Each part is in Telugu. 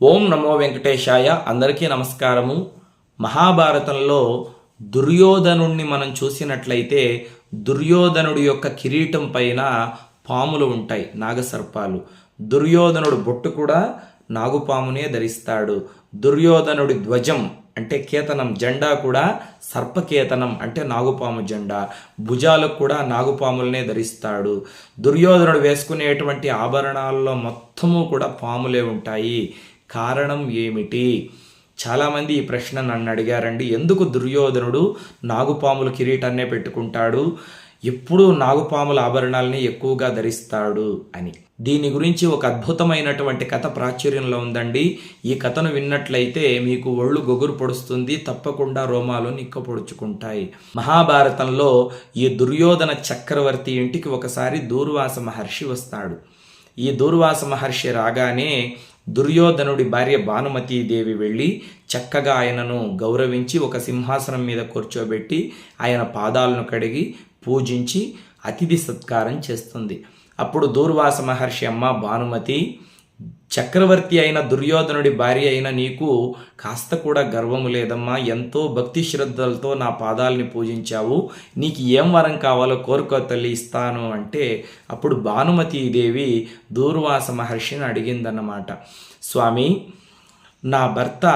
ఓం నమో వెంకటేశాయ. అందరికీ నమస్కారము. మహాభారతంలో దుర్యోధనుణ్ణి మనం చూసినట్లయితే దుర్యోధనుడి యొక్క కిరీటం పైన పాములు ఉంటాయి నాగసర్పాలు. దుర్యోధనుడు బొట్టు కూడా నాగుపామునే ధరిస్తాడు. దుర్యోధనుడి ధ్వజం అంటే కేతనం జెండా కూడా సర్పకేతనం అంటే నాగుపాము జెండా. భుజాలకు కూడా నాగుపాములనే ధరిస్తాడు. దుర్యోధనుడు వేసుకునేటువంటి ఆభరణాల్లో మొత్తము కూడా పాములే ఉంటాయి. కారణం ఏమిటి? చాలామంది ఈ ప్రశ్న నన్ను అడిగారండి. ఎందుకు దుర్యోధనుడు నాగుపాముల కిరీటాన్నే పెట్టుకుంటాడు? ఎప్పుడూ నాగుపాముల ఆభరణాలని ఎక్కువగా ధరిస్తాడు అని. దీని గురించి ఒక అద్భుతమైనటువంటి కథ ప్రాచుర్యంలో ఉందండి. ఈ కథను విన్నట్లయితే మీకు ఒళ్ళు గొగురు పొడుస్తుంది తప్పకుండా రోమాలు నిక్కపొడుచుకుంటాయి మహాభారతంలో ఈ దుర్యోధన చక్రవర్తి ఇంటికి ఒకసారి దూర్వాస మహర్షి వస్తాడు. ఈ దూర్వాస మహర్షి రాగానే దుర్యోధనుడి భార్య భానుమతీదేవి వెళ్ళి చక్కగా ఆయనను గౌరవించి ఒక సింహాసనం మీద కూర్చోబెట్టి ఆయన పాదాలను కడిగి పూజించి అతిథి సత్కారం చేస్తుంది. అప్పుడు దూర్వాస మహర్షి అమ్మ భానుమతి చక్రవర్తి అయిన దుర్యోధనుడి భార్య అయిన నీకు కాస్త కూడా గర్వము లేదమ్మా. ఎంతో భక్తి శ్రద్ధలతో నా పాదాలని పూజించావు. నీకు ఏం వరం కావాలో కోరుకో తల్లి ఇస్తాను అంటే అప్పుడు భానుమతీదేవి దూర్వాస మహర్షిని అడిగిందన్నమాట. స్వామి నా భర్త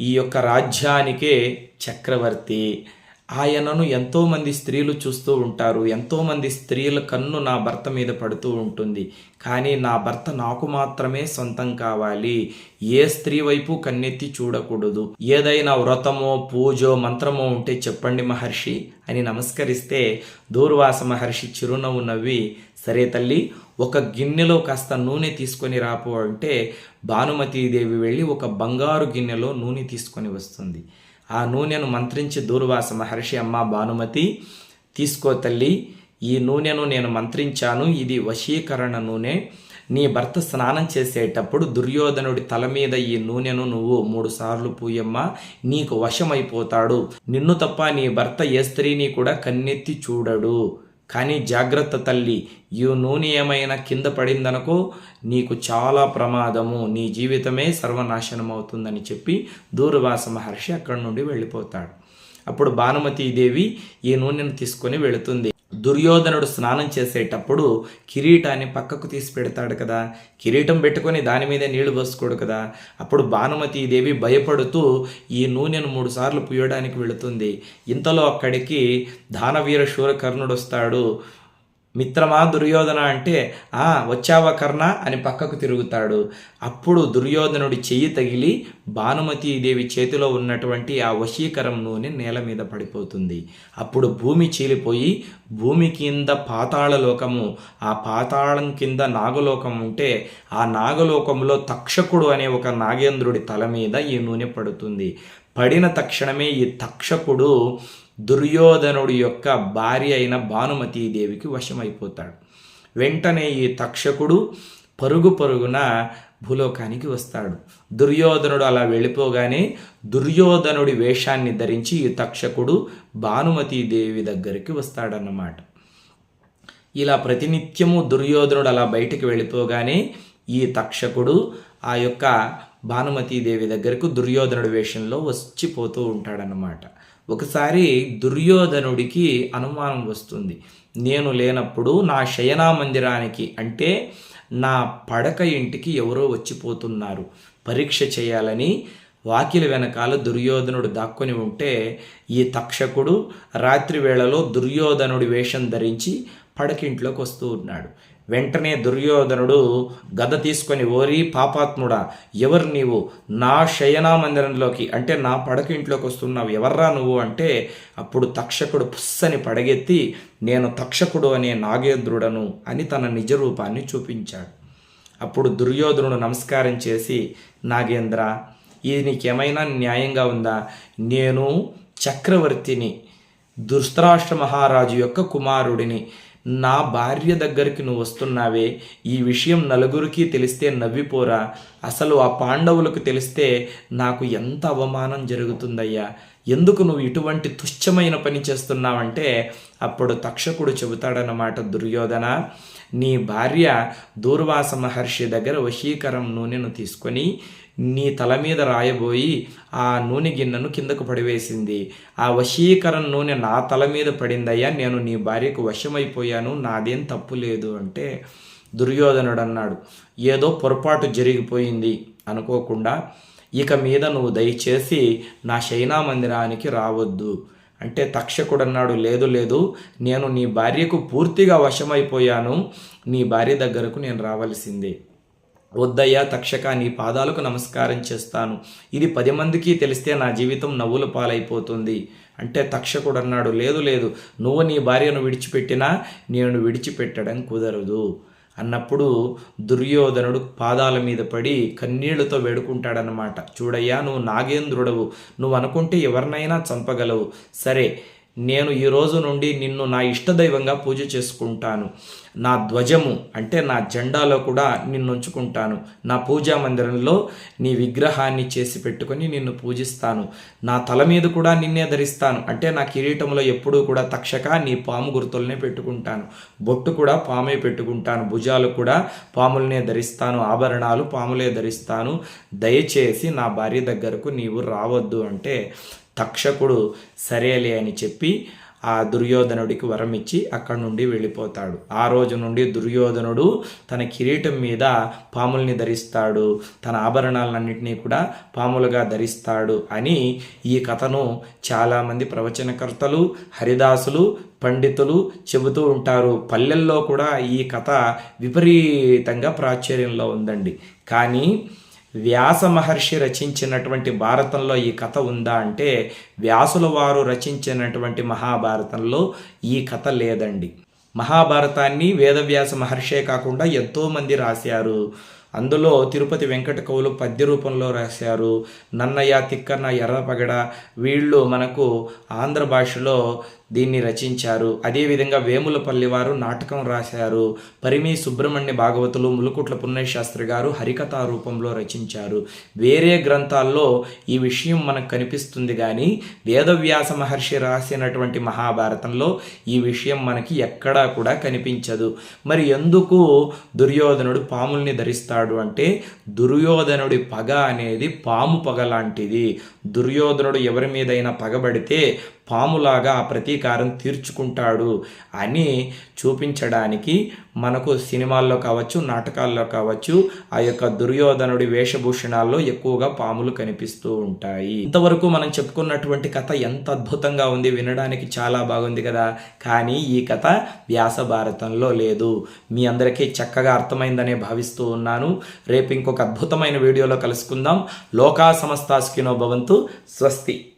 ఈ యొక్క రాజ్యానికే చక్రవర్తి. ఆయనను ఎంతోమంది స్త్రీలు చూస్తూ ఉంటారు. ఎంతోమంది స్త్రీల కన్ను నా భర్త మీద పడుతూ ఉంటుంది. కానీ నా భర్త నాకు మాత్రమే సొంతం కావాలి. ఏ స్త్రీ వైపు కన్నెత్తి చూడకూడదు. ఏదైనా వ్రతమో పూజో మంత్రమో ఉంటే చెప్పండి మహర్షి అని నమస్కరిస్తే దూర్వాస మహర్షి చిరునవ్వు నవ్వి సరే తల్లి ఒక గిన్నెలో కాస్త నూనె తీసుకొని రాపో అంటే భానుమతీదేవి వెళ్ళి ఒక బంగారు గిన్నెలో నూనె తీసుకొని వస్తుంది. ఆ నూనెను మంత్రించి దూర్వాస మహర్షి అమ్మ భానుమతి తీసుకో తల్లి ఈ నూనెను నేను మంత్రించాను ఇది వశీకరణ నూనె. నీ భర్త స్నానం చేసేటప్పుడు దుర్యోధనుడి తల మీద ఈ నూనెను నువ్వు మూడు సార్లు పూయమ్మా నీకు వశమైపోతాడు. నిన్ను తప్ప నీ భర్త ఏ స్త్రీని కూడా కన్నెత్తి చూడడు. కానీ జాగ్రత్త తల్లి ఈ నూనె ఏమైనా కింద పడిందనుకో నీకు చాలా ప్రమాదము. నీ జీవితమే సర్వనాశనం అవుతుందని చెప్పి దూర్వాస మహర్షి అక్కడి నుండి వెళ్ళిపోతాడు. అప్పుడు భానుమతీదేవి ఈ నూనెను తీసుకొని వెళుతుంది. దుర్యోధనుడు స్నానం చేసేటప్పుడు కిరీటాన్ని పక్కకు తీసి పెడతాడు కదా. కిరీటం పెట్టుకొని దాని మీద నీళ్ళు పోసుకోడు కదా. అప్పుడు భానుమతి దేవి భయపడుతూ ఈ నూనెను మూడు సార్లు పుయ్యడానికి వెళుతుంది. ఇంతలో అక్కడికి దానవీర శూరకర్ణుడు వస్తాడు. మిత్రమా దుర్యోధన అంటే ఆ వచ్చావా కర్ణ అని పక్కకు తిరుగుతాడు. అప్పుడు దుర్యోధనుడి చెయ్యి తగిలి భానుమతీదేవి చేతిలో ఉన్నటువంటి ఆ వశీకరం నూనె నేల మీద పడిపోతుంది. అప్పుడు భూమి చీలిపోయి భూమి కింద పాతాళ లోకము ఆ పాతాళం కింద నాగలోకం ఉంటే ఆ నాగలోకంలో తక్షకుడు అనే ఒక నాగేంద్రుడి తల మీద ఈ నూనె పడుతుంది. పడిన తక్షణమే ఈ తక్షకుడు దుర్యోధనుడి యొక్క భార్య అయిన భానుమతీదేవికి వశమైపోతాడు. వెంటనే ఈ తక్షకుడు పరుగు పరుగున భూలోకానికి వస్తాడు. దుర్యోధనుడు అలా వెళ్ళిపోగానే దుర్యోధనుడి వేషాన్ని ధరించి ఈ తక్షకుడు భానుమతీదేవి దగ్గరికి వస్తాడన్నమాట. ఇలా ప్రతినిత్యము దుర్యోధనుడు అలా బయటికి వెళ్ళిపోగానే ఈ తక్షకుడు ఆ యొక్క భానుమతీదేవి దగ్గరకు దుర్యోధనుడి వేషంలో వచ్చిపోతూ ఉంటాడనమాట ఒకసారి దుర్యోధనుడికి అనుమానం వస్తుంది. నేను లేనప్పుడు నా శయనా మందిరానికి అంటే నా పడక ఇంటికి ఎవరో వచ్చిపోతున్నారు. పరీక్ష చేయాలని వాకిలి వెనకాల దుర్యోధనుడు దాక్కొని ఉంటే ఈ తక్షకుడు రాత్రి వేళలో దుర్యోధనుడి వేషం ధరించి పడకింట్లోకి వస్తూ ఉన్నాడు. వెంటనే దుర్యోధనుడు గద తీసుకొని ఓరి పాపాత్ముడా ఎవరు నీవు? నా శయనా మందిరంలోకి అంటే నా పడకింట్లోకి వస్తున్నావు. ఎవర్రా నువ్వు? అంటే అప్పుడు తక్షకుడు పుస్సని పడగెత్తి నేను తక్షకుడు అనే నాగేంద్రుడను అని తన నిజ రూపాన్ని చూపించాడు. అప్పుడు దుర్యోధనుడు నమస్కారం చేసి నాగేంద్ర ఇది నీకేమైనా న్యాయంగా ఉందా? నేను చక్రవర్తిని దుస్తరాష్ట్ర మహారాజు యొక్క కుమారుడిని నా భార్య దగ్గరికి నువ్వు వస్తున్నావే ఈ విషయం నలుగురికి తెలిస్తే నవ్విపోరా. అసలు ఆ పాండవులకు తెలిస్తే నాకు ఎంత అవమానం జరుగుతుందయ్యా. ఎందుకు నువ్వు ఇటువంటి తుచ్చమైన పని చేస్తున్నావంటే అప్పుడు తక్షకుడు చెబుతాడనమాట దుర్యోధన. నీ భార్య దూర్వాస మహర్షి దగ్గర వశీకరం నూనెను తీసుకొని నీ తల మీద రాయబోయి ఆ నూనె గిన్నెను కిందకు పడివేసింది. ఆ వశీకరణ నూనె నా తల మీద పడిందయ్యా నేను నీ భార్యకు వశమైపోయాను నాదేం తప్పు లేదు అంటే దుర్యోధనుడు అన్నాడు ఏదో పొరపాటు జరిగిపోయింది అనుకోకుండా ఇక మీద నువ్వు దయచేసి నా శైనా మందిరానికి రావద్దు. అంటే తక్షకుడు అన్నాడు లేదు లేదు నేను నీ భార్యకు పూర్తిగా వశమైపోయాను నీ భార్య దగ్గరకు నేను రావలసిందే. వద్దయ్యా తక్షక నీ పాదాలకు నమస్కారం చేస్తాను. ఇది పది మందికి తెలిస్తే నా జీవితం నవ్వుల పాలైపోతుంది. అంటే తక్షకుడు అన్నాడు లేదు లేదు నువ్వు నీ భార్యను విడిచిపెట్టినా నేను విడిచిపెట్టడం కుదరదు. అన్నప్పుడు దుర్యోధనుడు పాదాల మీద పడి కన్నీళ్ళతో వేడుకుంటాడనమాట చూడయ్యా నువ్వు నాగేంద్రుడవు. నువ్వు అనుకుంటే ఎవరినైనా చంపగలవు. సరే నేను ఈ రోజు నుండి నిన్ను నా ఇష్టదైవంగా పూజ చేసుకుంటాను. నా ధ్వజము అంటే నా జెండాలో కూడా నిన్ను ఉంచుకుంటాను నా పూజా మందిరంలో నీ విగ్రహాన్ని చేసి పెట్టుకొని నిన్ను పూజిస్తాను. నా తల మీద కూడా నిన్నే ధరిస్తాను. అంటే నా కిరీటంలో ఎప్పుడూ కూడా తక్షక నీ పాము గుర్తులనే పెట్టుకుంటాను. బొట్టు కూడా పామే పెట్టుకుంటాను. భుజాలు కూడా పాములనే ధరిస్తాను. ఆభరణాలు పాములే ధరిస్తాను. దయచేసి నా భార్య దగ్గరకు నీవు రావద్దు అంటే తక్షకుడు సరేలే అని చెప్పి ఆ దుర్యోధనుడికి వరం ఇచ్చి అక్కడి నుండి వెళ్ళిపోతాడు. ఆ రోజు నుండి దుర్యోధనుడు తన కిరీటం మీద పాముల్ని ధరిస్తాడు. తన ఆభరణాలన్నింటినీ కూడా పాములుగా ధరిస్తాడు అని ఈ కథను చాలామంది ప్రవచనకర్తలు హరిదాసులు పండితులు చెబుతూ ఉంటారు. పల్లెల్లో కూడా ఈ కథ విపరీతంగా ప్రాచుర్యంలో ఉందండి. కానీ వ్యాస మహర్షి రచించినటువంటి భారతంలో ఈ కథ ఉందా అంటే వ్యాసుల వారు రచించినటువంటి మహాభారతంలో ఈ కథ లేదండి. మహాభారతాన్ని వేదవ్యాస మహర్షే కాకుండా ఎంతోమంది రాశారు. అందులో తిరుపతి వెంకట కవులు పద్య రూపంలో రాశారు. నన్నయ్య తిక్కన్న ఎర్రపగడ వీళ్ళు మనకు ఆంధ్ర భాషలో దీన్ని రచించారు. అదేవిధంగా వేములపల్లి వారు నాటకం రాశారు. పరిమి సుబ్రహ్మణ్య భాగవతులు ములుకుట్ల పుణ్యశాస్త్రి గారు హరికథా రూపంలో రచించారు. వేరే గ్రంథాల్లో ఈ విషయం మనకు కనిపిస్తుంది కానీ వేదవ్యాస మహర్షి రాసినటువంటి మహాభారతంలో ఈ విషయం మనకి ఎక్కడా కూడా కనిపించదు. మరి ఎందుకు దుర్యోధనుడు పాముల్ని ధరిస్తాడు అంటే దుర్యోధనుడి పగ అనేది పాము పగ లాంటిది. దుర్యోధనుడు ఎవరి మీదైనా పగబడితే పాములాగా ఆ ప్రతీకారం తీర్చుకుంటాడు అని చూపించడానికి మనకు సినిమాల్లో కావచ్చు నాటకాల్లో కావచ్చు ఆ యొక్క దుర్యోధనుడి వేషభూషణాల్లో ఎక్కువగా పాములు కనిపిస్తూ ఉంటాయి. ఇంతవరకు మనం చెప్పుకున్నటువంటి కథ ఎంత అద్భుతంగా ఉంది వినడానికి చాలా బాగుంది కదా. కానీ ఈ కథ వ్యాస భారతంలో లేదు. మీ అందరికీ చక్కగా అర్థమైందనే భావిస్తూ ఉన్నాను. రేపు ఇంకొక అద్భుతమైన వీడియోలో కలుసుకుందాం. లోకా సమస్తాస్కినో భవంతు స్వస్తి.